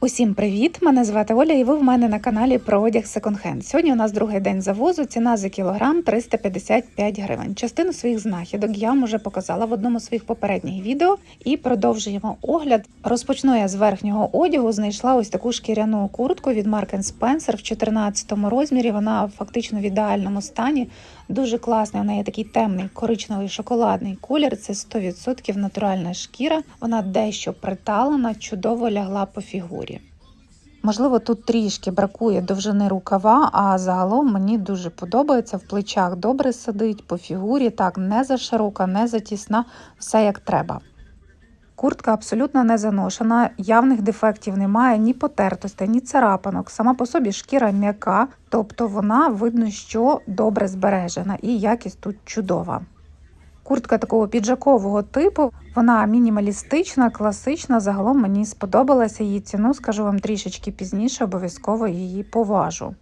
Усім привіт! Мене звати Оля, і ви в мене на каналі про одяг секонд-хенд. Сьогодні у нас другий день завозу. Ціна за кілограм 355 гривень. Частину своїх знахідок я вам вже показала в одному з своїх попередніх відео і продовжуємо огляд. Розпочну я з верхнього одягу. Знайшла ось таку шкіряну куртку від Mark Spencer в 14 розмірі. Вона фактично в ідеальному стані. Дуже класний. вона неї такий темний коричневий шоколадний колір. Це 100% натуральна шкіра. Вона дещо приталена, чудово лягла по фігурі. Можливо, тут трішки бракує довжини рукава, а загалом мені дуже подобається. В плечах добре сидить, по фігурі так не заширока, не затісна, все як треба. Куртка абсолютно не заношена, явних дефектів немає, ні потертостей, ні царапанок. Сама по собі шкіра м'яка, тобто вона видно, що добре збережена і якість тут чудова. Куртка такого піджакового типу, вона мінімалістична, класична. Загалом мені сподобалася її ціну, скажу вам трішечки пізніше, обов'язково її поважу.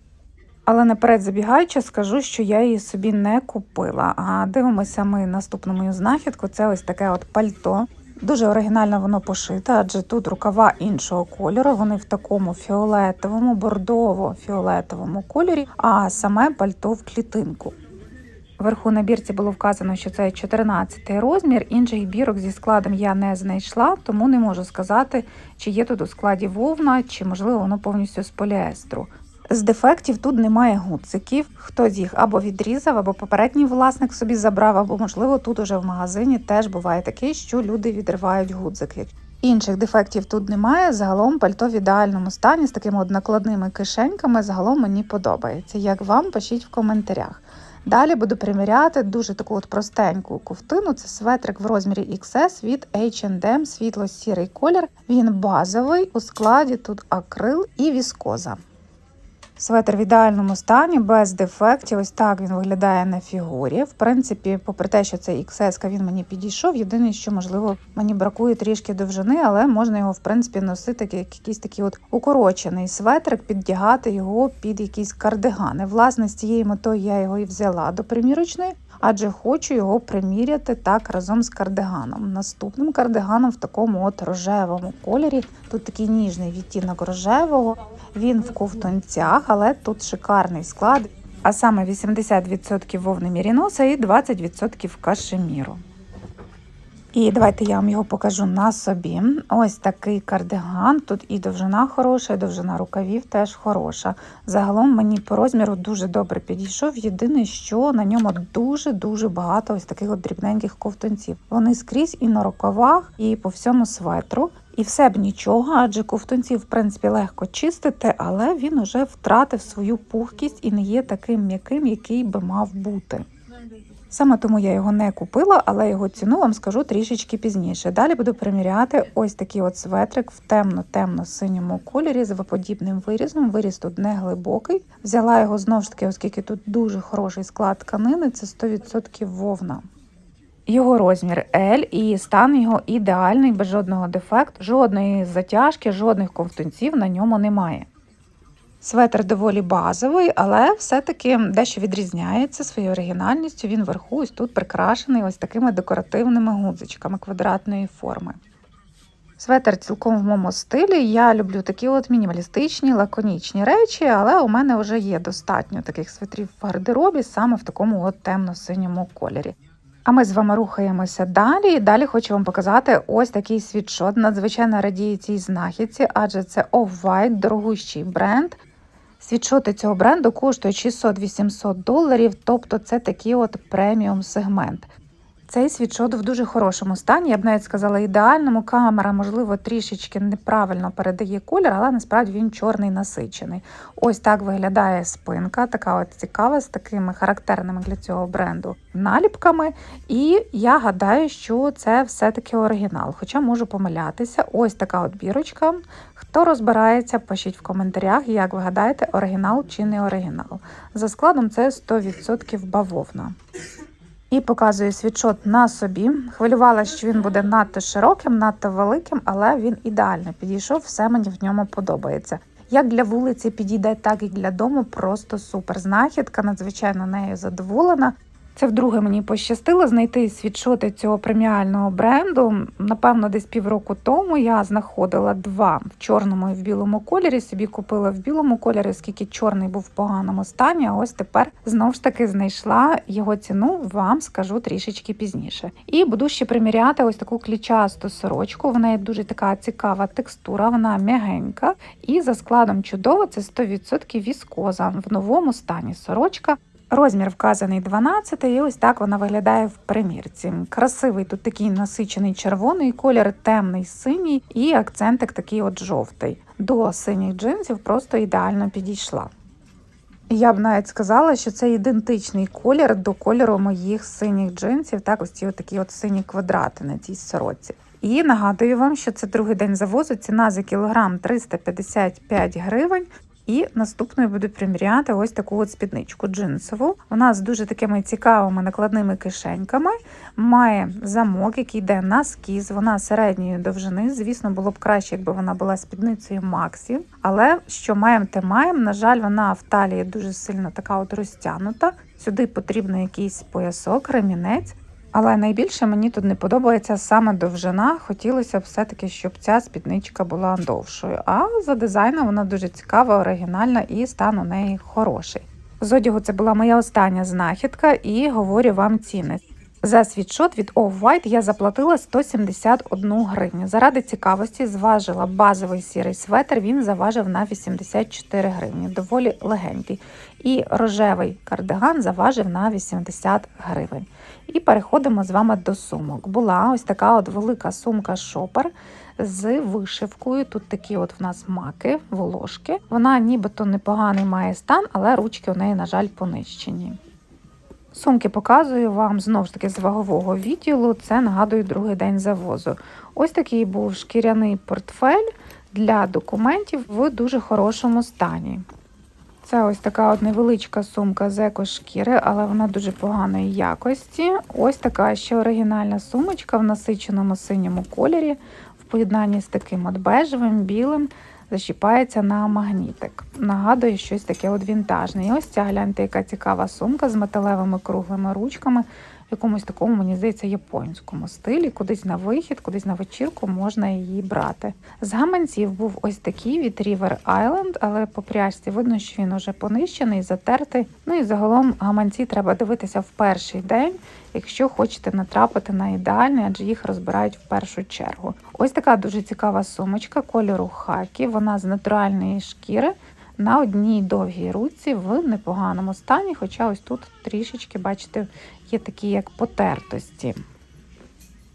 Але наперед забігаючи, скажу, що я її собі не купила. А дивимося ми наступну мою знахідку. Це ось таке от пальто. Дуже оригінально воно пошите, адже тут рукава іншого кольору. Вони в такому фіолетовому, бордово-фіолетовому кольорі, а саме пальто в клітинку. Вверху на бірці було вказано, що це 14 розмір. Інших бірок зі складом я не знайшла, тому не можу сказати, чи є тут у складі вовна, чи можливо воно повністю з поліестру. З дефектів тут немає гудзиків. Хтось їх або відрізав, або попередній власник собі забрав, або, можливо, тут уже в магазині теж буває таке, що люди відривають гудзики. Інших дефектів тут немає. Загалом пальто в ідеальному стані з такими от накладними кишеньками. Загалом мені подобається. Як вам, пишіть в коментарях. Далі буду приміряти дуже таку от простеньку ковтину. Це светрик в розмірі XS від H&M, світло-сірий колір. Він базовий, у складі тут акрил і віскоза. Светр в ідеальному стані, без дефектів. Ось так він виглядає на фігурі. В принципі, попри те, що це XS, він мені підійшов. Єдине, що можливо мені бракує трішки довжини, але можна його в принципі носити як якийсь такий от укорочений светрик, піддягати його під якісь кардигани. Власне, з цією метою я його і взяла до примірочної. Адже хочу його приміряти так разом з кардиганом. Наступним кардиганом в такому от рожевому кольорі. Тут такий ніжний відтінок рожевого. Він в ковтунцях, але тут шикарний склад. А саме 80% вовни міріноса і 20% кашеміру. І давайте я вам його покажу на собі. Ось такий кардиган. Тут і довжина хороша, і довжина рукавів теж хороша. Загалом мені по розміру дуже добре підійшов. Єдине, що на ньому дуже-дуже багато ось таких от дрібненьких ковтунців. Вони скрізь і на рукавах, і по всьому светру. І все б нічого, адже ковтунці, в принципі, легко чистити, але він уже втратив свою пухкість і не є таким м'яким, який би мав бути. Саме тому я його не купила, але його ціну вам скажу трішечки пізніше. Далі буду приміряти ось такий от светрик в темно-темно-синьому кольорі з виподібним вирізом. Виріз тут не глибокий. Взяла його знову ж таки, оскільки тут дуже хороший склад тканини, це 100% вовна. Його розмір L і стан його ідеальний, без жодного дефекту, жодної затяжки, жодних ковтунців на ньому немає. Светр доволі базовий, але все-таки дещо відрізняється своєю оригінальністю. Він вверху ось тут прикрашений ось такими декоративними гудзичками квадратної форми. Светр цілком в моєму стилі. Я люблю такі от мінімалістичні, лаконічні речі, але у мене вже є достатньо таких светрів в гардеробі саме в такому от темно-синьому кольорі. А ми з вами рухаємося далі. Далі хочу вам показати ось такий світшот. Надзвичайно радіє цій знахідці, адже це Off-White, дорогущий бренд. Світшоти цього бренду коштують 600-800 доларів, тобто це такий от преміум сегмент. Цей світшот в дуже хорошому стані, я б навіть сказала, ідеальному. Камера, можливо, трішечки неправильно передає колір, але насправді він чорний насичений. Ось так виглядає спинка, така от цікава, з такими характерними для цього бренду наліпками. І я гадаю, що це все-таки оригінал. Хоча можу помилятися. Ось така от бірочка. Хто розбирається, пишіть в коментарях, як ви гадаєте, оригінал чи не оригінал. За складом це 100% бавовна. І показую світшот на собі. Хвилювалася, що він буде надто широким, надто великим, але він ідеально підійшов, все мені в ньому подобається. Як для вулиці підійде, так і для дому. Просто супер знахідка, надзвичайно нею задоволена. Це вдруге мені пощастило знайти світшоти цього преміального бренду. Напевно, десь півроку тому я знаходила два в чорному і в білому кольорі. Собі купила в білому кольорі, оскільки чорний був в поганому стані. А ось тепер знов ж таки знайшла його ціну. Вам скажу трішечки пізніше. І буду ще приміряти ось таку клічасту сорочку. В неї дуже така цікава текстура, вона м'ягенька і за складом чудово. Це 100% віскоза в новому стані сорочка. Розмір вказаний 12, і ось так вона виглядає в примірці. Красивий тут такий насичений червоний колір, темний синій і акцентик такий от жовтий. До синіх джинсів просто ідеально підійшла. Я б навіть сказала, що це ідентичний колір до кольору моїх синіх джинсів. Так, ось ці такі от сині квадрати на цій сороці. І нагадую вам, що це другий день завозу. Ціна за кілограм 355 гривень. І наступною буду приміряти ось таку от спідничку джинсову. Вона з дуже такими цікавими накладними кишеньками, має замок, який йде на скіз. Вона середньої довжини. Звісно, було б краще, якби вона була спідницею Максі. Але що маємо, те маємо. На жаль, вона в талії дуже сильно така от розтягнута. Сюди потрібен якийсь поясок, ремінець. Але найбільше мені тут не подобається саме довжина. Хотілося б все-таки, щоб ця спідничка була довшою. А за дизайном вона дуже цікава, оригінальна і стан у неї хороший. З одягу це була моя остання знахідка, і говорю вам ціни. За світшот від Off-White я заплатила 171 гривню. Заради цікавості зважила базовий сірий светр, він заважив на 84 гривні, доволі легенький. І рожевий кардиган заважив на 80 гривень. І переходимо з вами до сумок. Була ось така от велика сумка шопер з вишивкою. Тут такі от в нас маки, волошки. Вона нібито непоганий має стан, але ручки у неї, на жаль, понищені. Сумки показую вам знову ж таки з вагового відділу. Це нагадую другий день завозу. Ось такий був шкіряний портфель для документів в дуже хорошому стані. Це ось така от невеличка сумка з екошкіри, але вона дуже поганої якості. Ось така ще оригінальна сумочка в насиченому синьому кольорі, в поєднанні з таким от бежевим, білим, зачіпається на магнітик. Нагадує щось таке от вінтажне. І ось ця гляньте, яка цікава сумка з металевими круглими ручками якомусь такому, мені здається, японському стилі. Кудись на вихід, кудись на вечірку можна її брати. З гаманців був ось такий від River Island, але по пряжці видно, що він уже понищений, затертий. Ну і загалом гаманці треба дивитися в перший день, якщо хочете натрапити на ідеальний, адже їх розбирають в першу чергу. Ось така дуже цікава сумочка кольору хакі. Вона з натуральної шкіри на одній довгій руці в непоганому стані, хоча ось тут трішечки, бачите, є такі як потертості.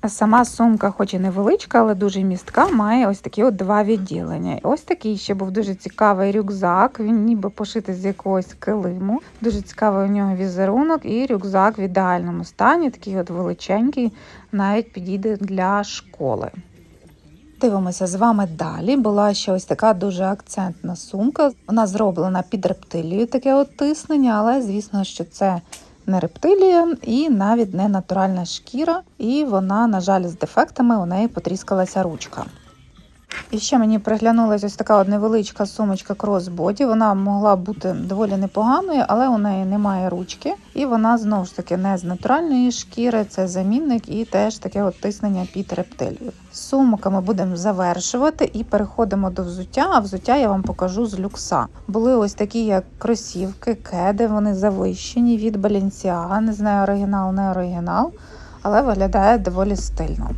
Сама сумка, хоч і невеличка, але дуже містка, має ось такі от два відділення. Ось такий ще був дуже цікавий рюкзак. Він ніби пошитий з якогось килиму. Дуже цікавий у нього візерунок, і рюкзак в ідеальному стані, такий от величенький, навіть підійде для школи. Дивимося з вами далі. Була ще ось така дуже акцентна сумка. Вона зроблена під рептилію, таке от тиснення, але звісно, що це не рептилія і навіть не натуральна шкіра. І вона, на жаль, з дефектами у неї потріскалася ручка. І ще мені приглянулася ось така невеличка сумочка кросбоді. Вона могла бути доволі непоганою, але у неї немає ручки. І вона знову ж таки не з натуральної шкіри, це замінник і теж таке от тиснення під рептилію. З сумками будемо завершувати і переходимо до взуття. А взуття я вам покажу з люкса. Були ось такі, як кросівки, кеди, вони завищені від Balenciaga. Не знаю, оригінал, не оригінал, але виглядає доволі стильно.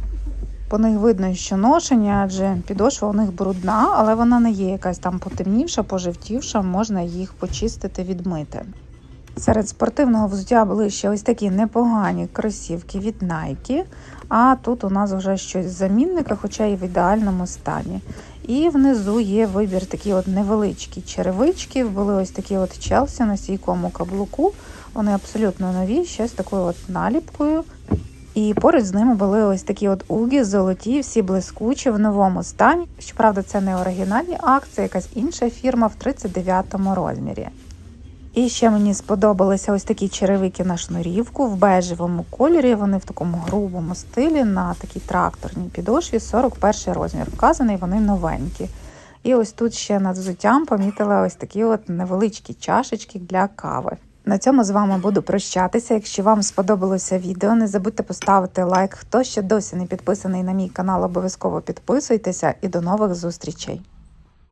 По них видно, що ношені, адже підошва у них брудна, але вона не є якась там потемнівша, пожевтівша, можна їх почистити, відмити. Серед спортивного взуття були ще ось такі непогані кросівки від Nike, а тут у нас вже щось з замінника, хоча і в ідеальному стані. І внизу є вибір такі от невеличкі черевички. Були ось такі от Челсі на стійкому каблуку. Вони абсолютно нові, ще з такою от наліпкою. І поруч з ними були ось такі от угі, золоті, всі блискучі в новому стані. Щоправда, це не оригінальні акції, якась інша фірма в 39-му розмірі. І ще мені сподобалися ось такі черевики на шнурівку в бежевому кольорі. Вони в такому грубому стилі на такій тракторній підошві 41 розмір. Вказаний, вони новенькі. І ось тут ще над взуттям помітила ось такі от невеличкі чашечки для кави. На цьому з вами буду прощатися. Якщо вам сподобалося відео, не забудьте поставити лайк. Хто ще досі не підписаний на мій канал, обов'язково підписуйтеся і до нових зустрічей.